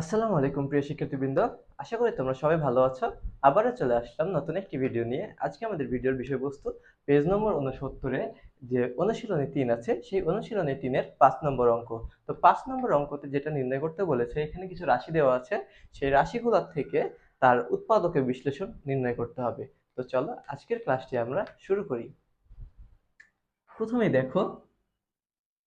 আসসালামু আলাইকুম, প্রিয় শিক্ষার্থীবৃন্দ। আশা করি তোমরা সবাই ভালো আছো। আবারও চলে আসলাম নতুন একটি ভিডিও নিয়ে। আজকে আমাদের ভিডিওর বিষয়বস্তু পেজ নম্বর উনসত্তরে যে অনুশীলনী তিন আছে, সেই অনুশীলনী তিনের পাঁচ নম্বর অঙ্ক। তো পাঁচ নম্বর অঙ্কতে যেটা নির্ণয় করতে বলেছে, এখানে কিছু রাশি দেওয়া আছে। সেই রাশিগুলোর থেকে তার উৎপাদকের বিশ্লেষণ নির্ণয় করতে হবে। তো চলো, আজকের ক্লাসটি আমরা শুরু করি। প্রথমেই দেখো,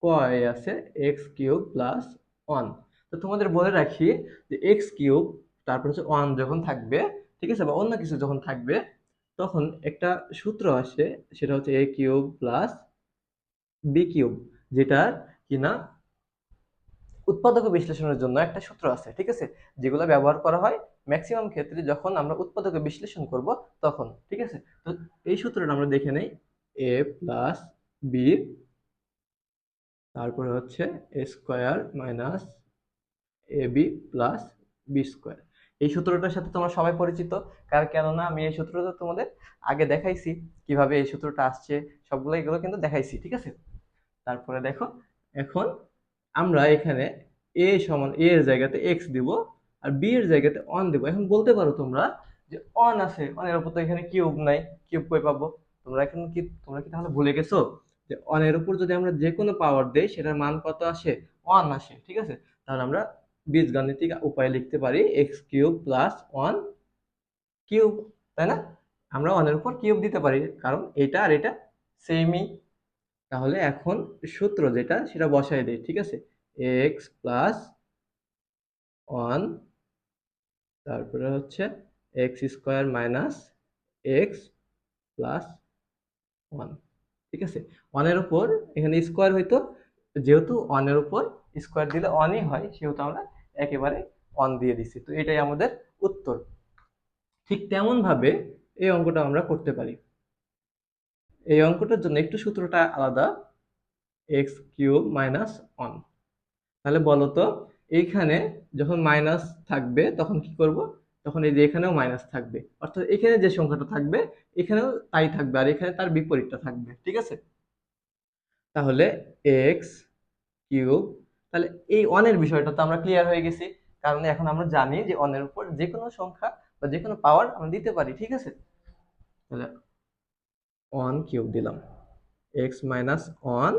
কয় আছে? X cube plus one. তো তোমাদের বলে রাখি যে এক্স কিউব, তারপর হচ্ছে ওয়ান যখন থাকবে, ঠিক আছে, বা অন্য কিছু যখন থাকবে, তখন একটা সূত্র আসে, সেটা হচ্ছে A cube plus B cube, যেটার কিনা উৎপাদক বিশ্লেষণের জন্য একটা সূত্র আছে, ঠিক আছে? যেগুলো ব্যবহার করা হয় ম্যাক্সিমাম ক্ষেত্রে যখন আমরা উৎপাদক বিশ্লেষণ করব তখন, ঠিক আছে? তো এই সূত্রটা আমরা দেখে নেই এ প্লাস বি তারপরে হচ্ছে A square minus A B plus B square এই সূত্রটার সাথে তোমরা সবাই পরিচিত। কারণ কেননা আমি এই সূত্রটা তোমাদের আগে দেখাইছি, কীভাবে এই সূত্রটা আসছে সবগুলো এগুলো কিন্তু দেখাইছি, ঠিক আছে? তারপরে দেখো, এখন আমরা এখানে এ সমান এ এর জায়গাতে এক্স দিব আর বি এর জায়গাতে অন দেবো। এখন বলতে পারো তোমরা যে অন আছে অনের উপর তো এখানে কিউব নাই কিউব কই পাবো? তোমরা এখন কি, তোমরা কি তাহলে ভুলে গেছো যে অনের উপর যদি আমরা যে কোনো পাওয়ার দেই, সেটার মান কত আসে? ওয়ান আসে, ঠিক আছে? তাহলে আমরা বীজগাণিতিক উপায়ে লিখতে পারি X cube plus one cube, তাই না? আমরা ওয়ানের উপর কিউব দিতে পারি, কারণ এটা আর এটা সেমই তাহলে এখন সূত্র যেটা, সেটা বসাই দেই, ঠিক আছে? এক্স প্লাস ওয়ান তারপরে হচ্ছে X square minus X plus one ঠিক আছে? ওয়ানের উপর, এখানে স্কোয়ার হইতো, যেহেতু ওয়ানের উপর স্কোয়ার দিলে অনই হয়, সেহেতু আমরা একেবারে অন দিয়ে দিছি তো এটাই আমাদের উত্তর। ঠিক তেমন ভাবে এই অঙ্কটা আমরা করতে পারি। এই অঙ্কটার জন্য একটু সূত্রটা আলাদা এক্স কিউব মাইনাস ওয়ান তাহলে বলো তো, এইখানে যখন মাইনাস থাকবে, তখন কি করব? তখন এই যে এখানেও মাইনাস থাকবে। অর্থাৎ এখানে যে সংখ্যাটা থাকবে, এখানেও তাই থাকবে, আর এখানে তার বিপরীতটা থাকবে। ঠিক আছে? তাহলে এক্স কিউব তাহলে এই অনের বিষয়টা তো আমরা ক্লিয়ার হয়ে গেছি। কারণ এখন আমরা জানি যে অনের উপর যে কোনো সংখ্যা বা যে কোনো পাওয়ার আমরা দিতে পারি, ঠিক আছে? তাহলে অন কিউব দিলাম। এক্স মাইনাস অন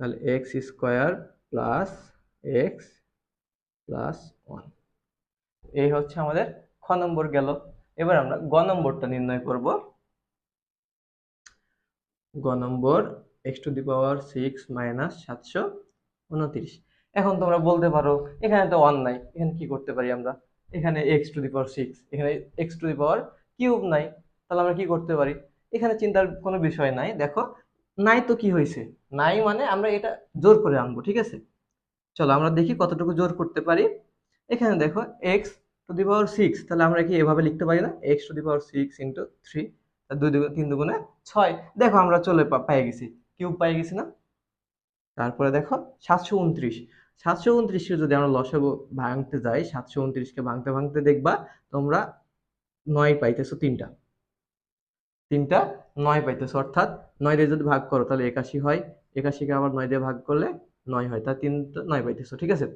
তাহলে X square plus X plus one এই হচ্ছে আমাদের খ নম্বর গেল। এবার আমরা গ নম্বরটা নির্ণয় করব। গ নম্বর X to the power six minus সাতশো। উনত্রিশ। এখন তোমরা বলতে পারো, এখানে তো ওয়ান নাই, এখানে কি করতে পারি আমরা? এখানে X to the power six এখানে X to the power cube নাই। তাহলে আমরা কি করতে পারি? এখানে চিন্তার কোনো বিষয় নাই। দেখো, নাই তো কি হয়েছে? নাই মানে আমরা এটা জোর করে আনব, ঠিক আছে? চলো আমরা দেখি কতটুকু জোর করতে পারি। এখানে দেখো X to the power six তাহলে আমরা কি এভাবে লিখতে পারি না? X to the power six into three দুই দুগুণ, তিন দুগুণে ছয়। দেখো আমরা চলে পা- পেয়ে গেছি। কিউব পেয়ে গেছি না? তারপরে দেখো সাতশো উনত্রিশ। সাতশো উনত্রিশকে যদি আমরা লসাগু ভাঙতে যাই, সাতশো উনত্রিশকে ভাঙতে ভাঙতে দেখবা তোমরা নয় পাইতেছো তিনটা। তিনটা নয় পাইতেছো, অর্থাৎ নয় দিয়ে যদি ভাগ করো তাহলে একাশি হয়। একাশিকে আবার নয় দিয়ে ভাগ করলে নয় হয় তাহলে তিনটা নয় পাইতেছো, ঠিক আছে?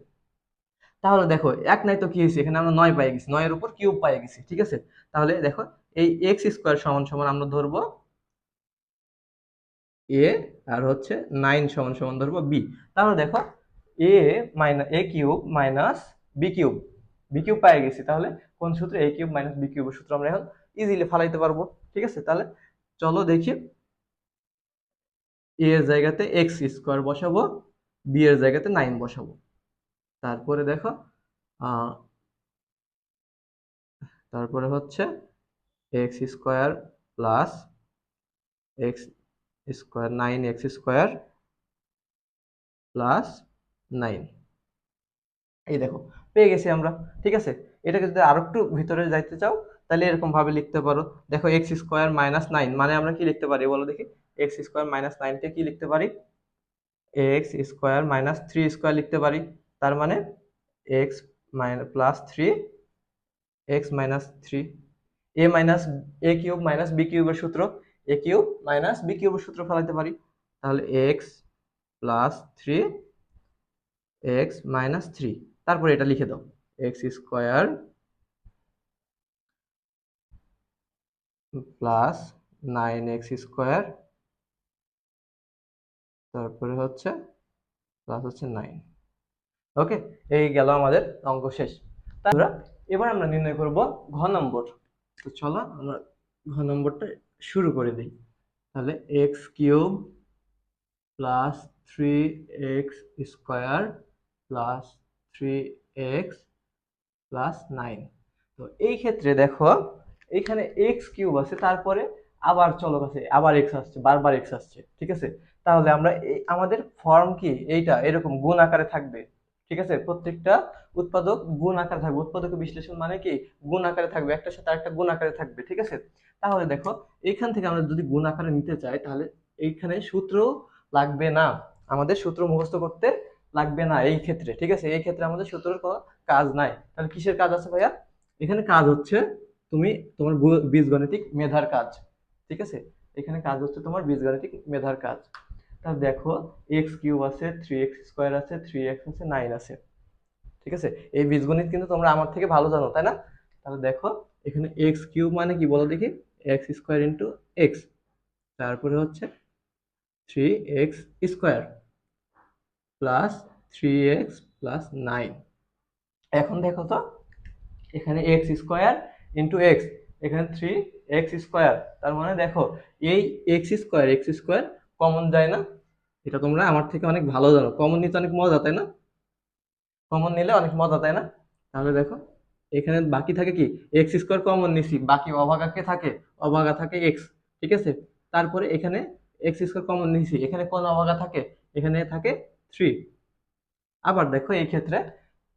তাহলে দেখো, এক নাই তো কি হয়েছে? এখানে আমরা নয় পাই গেছি। নয়ের উপর কিউব পাই গেছি, ঠিক আছে? তাহলে দেখো এই এক্স স্কোয়ার সমান সমান আমরা ধরবো এ আর হচ্ছে নাইন সমান সমান ধরবো বি তাহলে দেখো A minus A cube minus B cube B cube পাই গেছি, তাহলে কোন সূত্র? এ কিউব মাইনাস বি কিউবের সূত্র আমরা এখন ইজিলি ফালাইতে পারব, ঠিক আছে? তাহলে চলো দেখি। এ এর জায়গাতে এক্স স্কোয়ার বসাবো বি এর জায়গাতে নাইন বসাবো। তারপরে দেখো তারপরে হচ্ছে X square plus X square nine X square plus nine. এই দেখো, পেয়ে গেছি আমরা, ঠিক আছে? এটাকে যদি আরও একটু ভিতরে যাইতে চাও, তাহলে এরকম ভাবে লিখতে পারো। দেখো, এক্স স্কোয়ার মাইনাস নাইন মানে আমরা কি লিখতে পারি বলো দেখি? এক্স স্কোয়ার মাইনাস নাইনকে কি লিখতে পারি? X square minus three square লিখতে পারি। তার মানে X minus plus three, X minus three, A minus, A cube minus B কিউবের সূত্র। এ কিউব মাইনাস বি কিউবের সূত্র ফেলাইতে পারি। তাহলে X plus three X minus three তারপরে এটা লিখে দাও। X square plus nine X square তারপরে হচ্ছে প্লাস হচ্ছে নাইন ওকে এই গেল আমাদের অঙ্ক শেষ। তারপরে এবার আমরা নির্ণয় করব ঘ নম্বর। তো চলো আমরা ঘ নম্বরটা শুরু করে দিই। তাহলে X cube plus three X square plus three X plus nine. তো এই ক্ষেত্রে দেখো, এখানে এক্স কিউব আছে, তারপরে আবার চলক আছে, আবার এক্স আসছে, বারবার এক্স আসছে, ঠিক আছে? তাহলে আমরা আমাদের ফর্ম কি? এইটা, এরকম গুণ আকারে থাকবে। ঠিক আছে? প্রত্যেকটা উৎপাদক গুণ আকারে থাকবে। উৎপাদক বিশ্লেষণ মানে কি? গুণ আকারে থাকবে, একটার সাথে আরেকটা গুণ আকারে থাকবে, ঠিক আছে? তাহলে দেখো এখান থেকে আমরা যদি গুণ আকারে নিতে চাই, তাহলে এইখানে সূত্র লাগবে না। আমাদের সূত্র মুখস্থ করতে লাগবে না এই ক্ষেত্রে, ঠিক আছে? এই ক্ষেত্রে আমাদের সূত্রের কোনো কাজ নাই। তাহলে কিসের কাজ আছে ভাইয়া? এখানে কাজ হচ্ছে তুমি তোমার বীজগণিতিক মেধার কাজ, ঠিক আছে? এখানে কাজ হচ্ছে তোমার বীজগণিতিক মেধার কাজ। তাহলে দেখো এক্স কিউব আছে থ্রি এক্স স্কোয়ার আছে থ্রি এক্স আছে নাইন আছে। ঠিক আছে? এই বীজগণিত কিন্তু তোমরা আমার থেকে ভালো জানো, তাই না? তাহলে দেখো, এখানে এক্স কিউব মানে কি বলো দেখি? এক্স স্কোয়ার ইন্টু এক্স তারপরে হচ্ছে three X square plus three X plus nine এখন দেখো তো, এখানে এক্স স্কোয়ার ইন্টু এক্স এখানে থ্রি এক্স স্কোয়ার তার মানে দেখো, এই X square X square common যায় না। এটা তোমরা আমার থেকে অনেক ভালো জানো। কমন নিতে অনেক মজা, তাই না? কমন নিলে অনেক মজা, তাই না? তাহলে দেখো, এখানে বাকি থাকে কি? এক্স স্কোয়ার কমন নিছি। বাকি অভাগা কে থাকে? অভাগা থাকে এক্স ঠিক আছে? তারপরে এখানে এক্স স্কোয়ার কমন নিছি। এখানে কোন অভাগা থাকে? এখানে থাকে থ্রি আবার দেখো, এই ক্ষেত্রে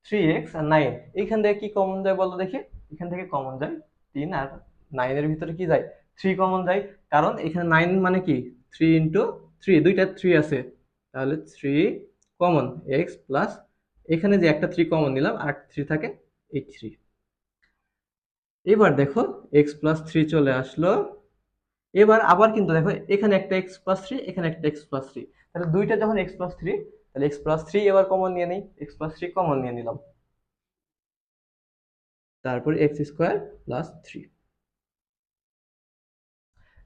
থ্রি এক্স আর নাইন এইখান থেকে কি কমন যায় বলো দেখি? এখান থেকে কমন যায় তিন আর নাইনের ভিতরে কি যায়? থ্রি কমন যায়। কারণ এখানে নাইন মানে কি? থ্রি ইন্টু থ্রি দুইটা থ্রি আছে। তাহলে থ্রি কমন এক্স প্লাস এখানে যে একটা থ্রি কমন নিলাম, আর থ্রি থাকে এই থ্রি এবার দেখো এক্স প্লাস থ্রি চলে আসলো। এবার আবার কিন্তু দেখো, এখানে একটা এক্স প্লাস থ্রি এখানে একটা এক্স প্লাস থ্রি তাহলে দুইটা যখন এক্স প্লাস থ্রি তাহলে এক্স প্লাস থ্রি এবার কমন নিয়ে নিই এক্স প্লাস থ্রি কমন নিয়ে নিলাম। তারপর এক্স স্কোয়ার প্লাস থ্রি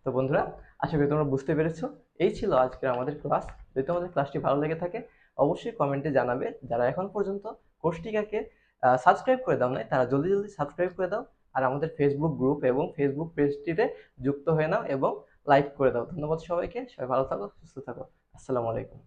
তো বন্ধুরা আশা করি তোমরা বুঝতে পেরেছ। এই ছিল আজকের আমাদের ক্লাস যদি তোমাদের ক্লাসটি ভালো লেগে থাকে, অবশ্যই কমেন্টে জানাবে। যারা এখন পর্যন্ত কোষ্টিকাকে সাবস্ক্রাইব করে দাও নাই, তারা জলদি জলদি সাবস্ক্রাইব করে দাও। আর আমাদের ফেসবুক গ্রুপ এবং ফেসবুক পেজটিতে যুক্ত হয়ে নাও এবং লাইক করে দাও। ধন্যবাদ সবাইকে। সবাই ভালো থাকো, সুস্থ থাকো। আসসালামু আলাইকুম।